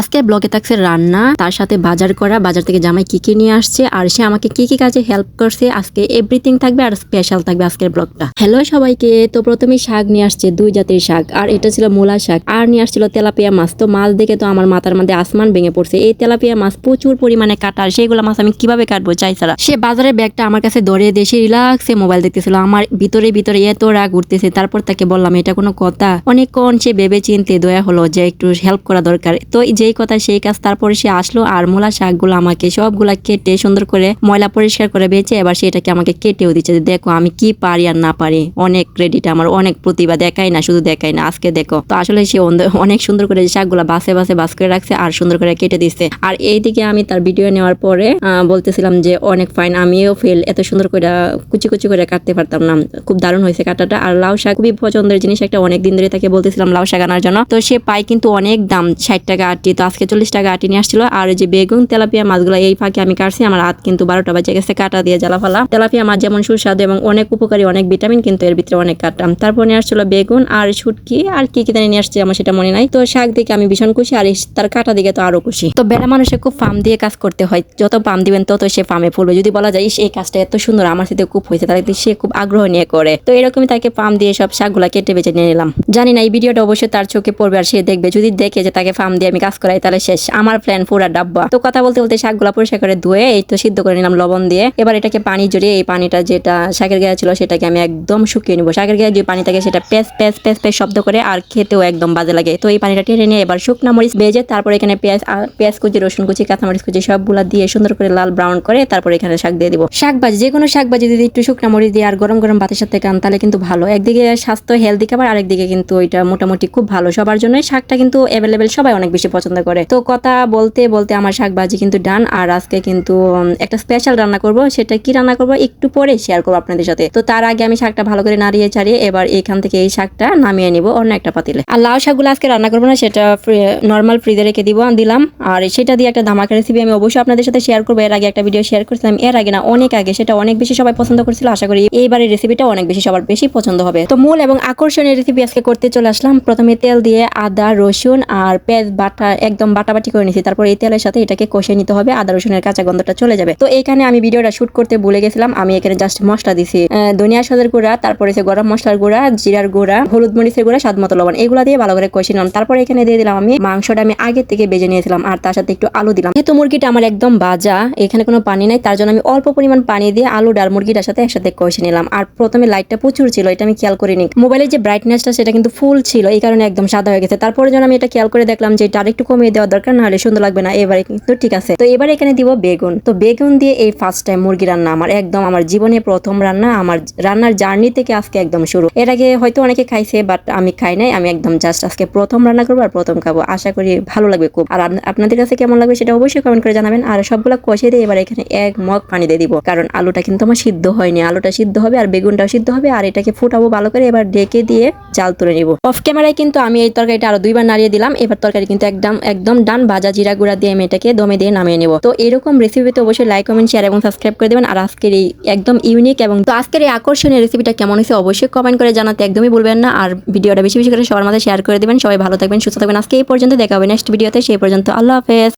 আজকে ব্লগে থাকছে রান্না, তার সাথে বাজার করা, বাজার থেকে জামাই কি কি নিয়ে আসছে, আর সে আমাকে কি কি কাজে হেল্প করছে, আজকে এভরিথিং থাকবে আর স্পেশাল থাকবে আজকের ব্লগটা। হ্যালো সবাইকে, তো প্রথমে শাক নিয়ে আসছে, দুই জাতের শাক, আর এটা ছিল মূলা শাক, আর নিয়ে আসছিল তেলাপিয়া মাছ। তো মাছ দেখে তো আমার মাথার মধ্যে আসমান ভেঙে পড়ছে। এই তেলাপিয়া মাছ প্রচুর পরিমাণে কাটা, আর সেইগুলো মাছ আমি কীভাবে কাটবো চাই ছাড়া? সে বাজারের ব্যাগটা আমার কাছে ধরে দেশে রিলাক্সে মোবাইল দেখতেছিল। আমার ভিতরে ভিতরে এত রাগ উঠতেছে, তারপর তাকে বললাম, এটা কোনো কথা? অনেকক্ষণ সে ভেবে চিনতে দয়া হলো যে একটু হেল্প করা দরকার। তো যেই কথা সেই কাজ, তারপরে সে আসলো আর মূলা শাকগুলো আমাকে সবগুলা কেটে সুন্দর করে ময়লা পরিষ্কার করে বেঁচে এবার সেটাকে আমাকে কেটেও দিচ্ছে দেখো আমি কি পারি আর না পারি। অনেক ক্রেডিট আমার অনেক প্রতিভা, দেখাই না, শুধু দেখাই না, আজকে দেখো। তো আসলে সে অনেক সুন্দর করে শাকগুলা বাসে বাসে বাস করে রাখছে আর সুন্দর করে কেটে দিচ্ছে। আর এইদিকে আমি তার ভিডিও নেওয়ার পরে বলতেছিলাম যে অনেক ফাইন আমিও ফেল এত সুন্দর করে কুচি কুচি করে কাটতে পারতাম না। খুব দারুণ হয়েছে কাটাটা। আর লাউ শাক খুবই পছন্দের জিনিস একটা অনেক দিন ধরে তাকে বলতেছিলাম লাউ শাক আনার জন্য। তো সে পায় কিন্তু অনেক দাম, ষাট টাকা আটি তো আজকে চল্লিশ টাকা আটি নিয়ে আসছিল। আর যে বেগুন তেলাপিয়া মাছগুলো এই ফাঁকে আমি কাটছি। আমার হাত কিন্তু বারোটা বাজে গেছে কাটা দিয়ে জ্বালা ফালা। তেলাপিয়া মাছ যেমন সুস্বাদু এবং অনেক উপকারী অনেক ভিটামিন কিন্তু এর ভিতরে অনেক কাটতাম। তারপর নিয়ে আসছিল বেগুন আর শুটকি। আর কি কি নিয়ে আসছে আমার সেটা মনে নাই। তো শাক দেখে আমি ভীষণ খুশি আর তার কাটা দিকে তো আরও খুশি। তো বেড়া মানুষের খুব ফার্ম দিয়ে কাজ করতে হয়। যত পাম দিবেন তত সে ফার্মে ফুলবে। যদি বলা যায় "ইস, এই কাজটা এত সুন্দর আমার সাথে খুব হয়েছে তাহলে কিন্তু সে খুব আগ্রহ নিয়ে করে। তো এরকমই তাকে পাম দিয়ে সব শাকগুলা কেটে বেছে নিয়ে নিলাম। জানি না এই ভিডিওটা অবশ্যই তার চোখে পড়বে আর সে দেখবে। যদি দেখে যে তাকে ফার্ম দিয়ে আমি কাজ করাই তাহলে শেষ। আমার প্ল্যান পুরা ডাব্বা। তো কথা বলতে বলতে শাকগুলা পরিষ্কার করে ধুয়ে, এই তো সিদ্ধ করে নিলাম লবণ দিয়ে। এবার এটাকে পানি জড়িয়ে এই পানিটা যেটা শাকের গায়ে ছিল সেটাকে আমি একদম শুকিয়ে নিবো। শাকের গায়ে যে পানি থাকে সেটা পেঁচ পেঁচ পেঁচ পেঁচ শব্দ করে আর খেতেও একদম বাজে লাগে। তো এই পানিটা টেনে নিয়ে এবার শুকনা মরিচ ভেজে তারপর এখানে পেঁয়াজ পেঁয়াজ কুচি, রসুন কুচি, কাঁচামরিচ কুচি সবগুলা দিয়ে সুন্দর করে লাল ব্রাউন করে তারপর এখানে শাক দিয়ে দিব। শাক ভাজি যে কোনো শাক ভাজি যদি একটু শুকনা মরিচ দিয়ে আর গরম গরম ভাতের সাথে খান তাহলে কিন্তু ভালো। একদিকে স্বাস্থ্য হেলদি খাবার, আরেকদিকে কিন্তু ওইটা মোটামুটি খুব ভালো। সবার জন্য শাকটা কিন্তু অ্যাভেলেবেল সবাই অনেক বেশি পছন্দ করে। তো কথা বলতে বলতে আমার শাক ভাজি কিন্তু ডান আর আজকে কিন্তু একটা স্পেশাল রান্না করব। সেটা কি রান্না করব একটু পরে শেয়ার করব আপনাদের সাথে। তো তার আগে আমি শাকটা ভালো করে নাড়িয়ে চাড়িয়ে এবার এখান থেকে এই শাকটা নামিয়ে নিব অন্য একটা পাতিলে। আর লাউ শাকগুলো আজকে রান্না করব না, সেটা নর্মাল ফ্রিজে রেখে দিব, দিলাম। আর সেটা দিয়ে একটা ধামাকা রেসিপি আমি অবশ্যই আপনাদের সাথে শেয়ার করব। এর আগে একটা ভিডিও শেয়ার করছিলাম, এর আগে না, অনেক আগে। সেটা অনেক বেশি সবাই পছন্দ করছিল, আশা করি এইবারের রেসিপিটা অনেক বেশি সবার বেশি পছন্দ হবে। তো মূল এবং আকর্ষণীয় রেসিপি আজকে করতে চলে আসলাম। প্রথমে তেল দিয়ে আদা, রসুন আর পেঁয়াজ বাটা একদম বাটাবাটি করে নিয়েছি তারপর এই তেলের সাথে এটাকে কষে নিতে হবে, আদা, রসুনের কাঁচা গন্ধটা চলে যাবে। তো এখানে আমি ভিডিওটা শুট করতে ভুলে গেছিলাম, আমি এখানে জাস্ট মশলা দিছি। ধনিয়া সদের গুঁড়া, তারপরে সে গরম মশলার গুঁড়া, জিরার গুঁড়া, হলুদ মরিচের গুঁড়া, স্বাদ মতো লবণ। এগুলো দিয়ে ভালো করে কষে নিলাম। তারপরে এখানে দিয়ে দিলাম আমি মাংসটা আমি আগে থেকে বেজে নিয়েছিলাম, আর তার সাথে একটু আলু দিলাম। যেহেতু মুরগিটা আমার একদম বাজা এখানে কোনো পানি নাই, তার জন্য আমি অল্প পরিমাণ পানি দিয়ে আলু ডাল মুরগিটার সাথে একসাথে কষে নিলাম। আর প্রথমে লাইটটা প্রচুর ছিল, এটা আমি খেয়াল করিনি। মোবাইলের যে ব্রাইটনেসটা সেটা কিন্তু ফুল ছিল, এই কারণে একদম সাদা হয়ে গেছে। তারপরে যখন আমি এটা খেয়াল করে দেখলাম যে এটা আরেকটু কমিয়ে দেওয়া দরকার না হলে সুন্দর লাগবে না। এবারে কিন্তু ঠিক আছে। তো এবার এখানে দিব বেগুন। তো বেগুন দিয়ে এই ফার্স্ট টাইম মুরগি রান্না আমার, একদম আমার জীবনে প্রথম রান্না, আমার রান্নার জার্নি থেকে আজকে একদম শুরু। এর আগে হয়তো অনেকে খাইছে বাট আমি খাই নাই, আমি একদম জাস্ট আজকে প্রথম রান্না করব আর প্রথম খাব। আশা করি ভালো লাগবে খুব। আর আপনাদের কাছে কেমন লাগবে সেটা অবশ্যই কমেন্ট করে জানাবেন। আর সবগুলো কষে দিয়ে এবার এখানে এক মগ পানি দিয়ে দিব। কারণ আলুটা কিন্তু আমার সিদ্ধ হয়নি। আলুটা সিদ্ধ হবে আর বেগুনটাও সিদ্ধ হবে, আর এটাকে ফুটাবো ভালো করে। এবার ঢেকে দিয়ে জাল তুলে নিব। অফ ক্যামেরায় কিন্তু আমি এই তরকারিটা আরও দুইবার নাড়িয়ে দিলাম। এবার তরকারি কিন্তু একদম একদম ডান ভাজা জিরা গুঁড়া দিয়ে আমি এটাকে দমে দিয়ে নামিয়ে নেব। তো এরকম রেসিপিতে অবশ্যই লাইক কমেন্ট শেয়ার এবং সাবস্ক্রাইব করে দেবেন। আর আজকের এই একদম ইউনিক এবং তো আজকের এই আকর্ষণীয় রেসিপিটা কেমন হয়েছে অবশ্যই কমেন্ট করে জানাতে একদমই বলবেন না। আর ভিডিওটা বেশি বেশি করে সবার মাঝে শেয়ার করে দেবেন। সবাই ভালো থাকবেন, সুস্থ থাকবেন। আজকে এই পর্যন্ত দেখা হবে নেক্সট ভিডিওতে সেই পর্যন্ত আল্লাহ হাফেজ।